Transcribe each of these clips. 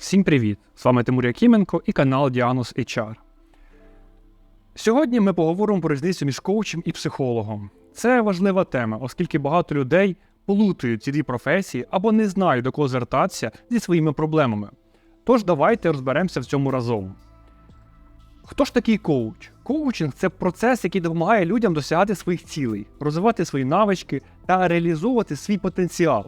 Всім привіт! З вами Тимур Якименко і канал Діагноз HR. Сьогодні ми поговоримо про різницю між коучем і психологом. Це важлива тема, оскільки багато людей плутають ці дві професії або не знають до кого звертатися зі своїми проблемами. Тож давайте розберемося в цьому разом. Хто ж такий коуч? Коучинг це процес, який допомагає людям досягати своїх цілей, розвивати свої навички та реалізовувати свій потенціал.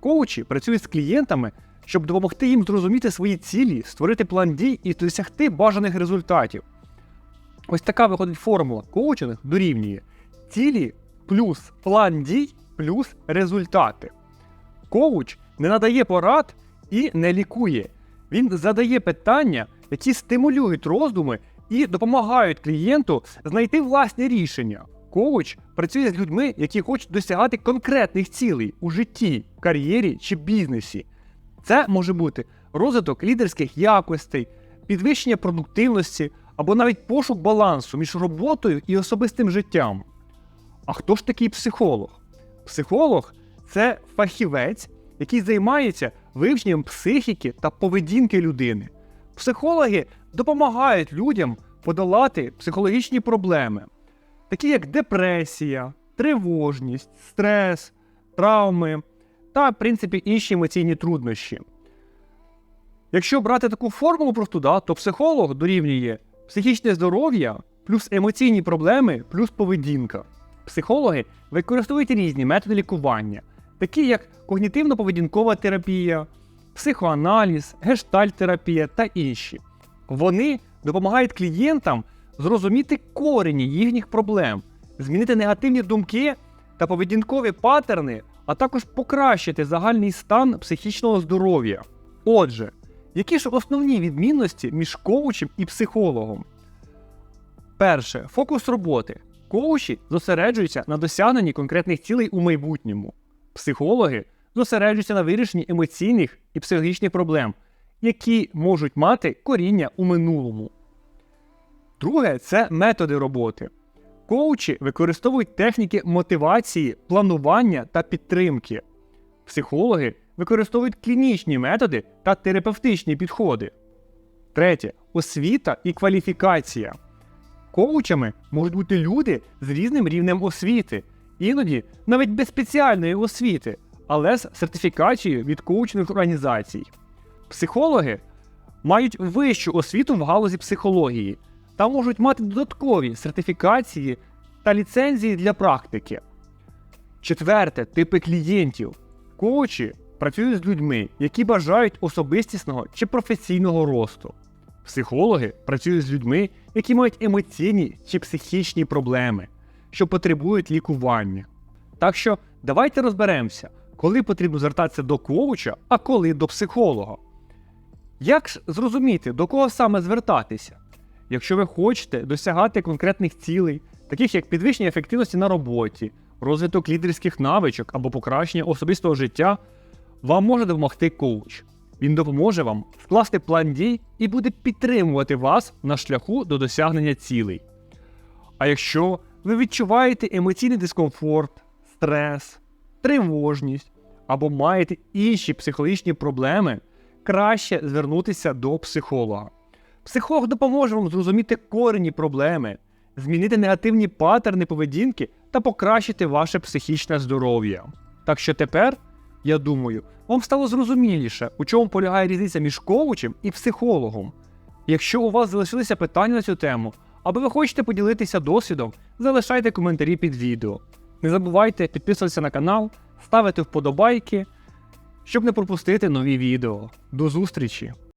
Коучі працюють з клієнтами, щоб допомогти їм зрозуміти свої цілі, створити план дій і досягти бажаних результатів. Ось така виходить формула. Коучинг дорівнює цілі плюс план дій плюс результати. Коуч не надає порад і не лікує. Він задає питання, які стимулюють роздуми і допомагають клієнту знайти власні рішення. Коуч працює з людьми, які хочуть досягати конкретних цілей у житті, кар'єрі чи бізнесі. Це може бути розвиток лідерських якостей, підвищення продуктивності або навіть пошук балансу між роботою і особистим життям. А хто ж такий психолог? Психолог це фахівець, який займається вивченням психіки та поведінки людини. Психологи допомагають людям подолати психологічні проблеми, такі як депресія, тривожність, стрес, травми та, в принципі, інші емоційні труднощі. Якщо брати таку формулу просту, да, то психолог дорівнює психічне здоров'я плюс емоційні проблеми плюс поведінка. Психологи використовують різні методи лікування, такі як когнітивно-поведінкова терапія, психоаналіз, гештальт-терапія та інші. Вони допомагають клієнтам зрозуміти корені їхніх проблем, змінити негативні думки та поведінкові паттерни, а також покращити загальний стан психічного здоров'я. Отже, які ж основні відмінності між коучем і психологом? Перше фокус роботи. Коучі зосереджуються на досягненні конкретних цілей у майбутньому. Психологи зосереджуються на вирішенні емоційних і психологічних проблем, які можуть мати коріння у минулому. Друге це методи роботи. Коучі використовують техніки мотивації, планування та підтримки. Психологи використовують клінічні методи та терапевтичні підходи. Третє освіта і кваліфікація. Коучами можуть бути люди з різним рівнем освіти, іноді навіть без спеціальної освіти, але з сертифікацією від коучних організацій. Психологи мають вищу освіту в галузі психології та можуть мати додаткові сертифікації та ліцензії для практики. Четверте типи клієнтів. Коучі працюють з людьми, які бажають особистісного чи професійного росту. Психологи працюють з людьми, які мають емоційні чи психічні проблеми, що потребують лікування. Так що давайте розберемося, коли потрібно звертатися до коуча, а коли до психолога. Як ж зрозуміти, до кого саме звертатися? Якщо ви хочете досягати конкретних цілей, таких як підвищення ефективності на роботі, розвиток лідерських навичок або покращення особистого життя, вам може допомогти коуч. Він допоможе вам скласти план дій і буде підтримувати вас на шляху до досягнення цілей. А якщо ви відчуваєте емоційний дискомфорт, стрес, тривожність або маєте інші психологічні проблеми, краще звернутися до психолога. Психолог допоможе вам зрозуміти корені проблеми, змінити негативні паттерни поведінки та покращити ваше психічне здоров'я. Так що тепер, я думаю, вам стало зрозуміліше, у чому полягає різниця між коучем і психологом. Якщо у вас залишилися питання на цю тему, або ви хочете поділитися досвідом, залишайте коментарі під відео. Не забувайте підписуватися на канал, ставити вподобайки, щоб не пропустити нові відео. До зустрічі!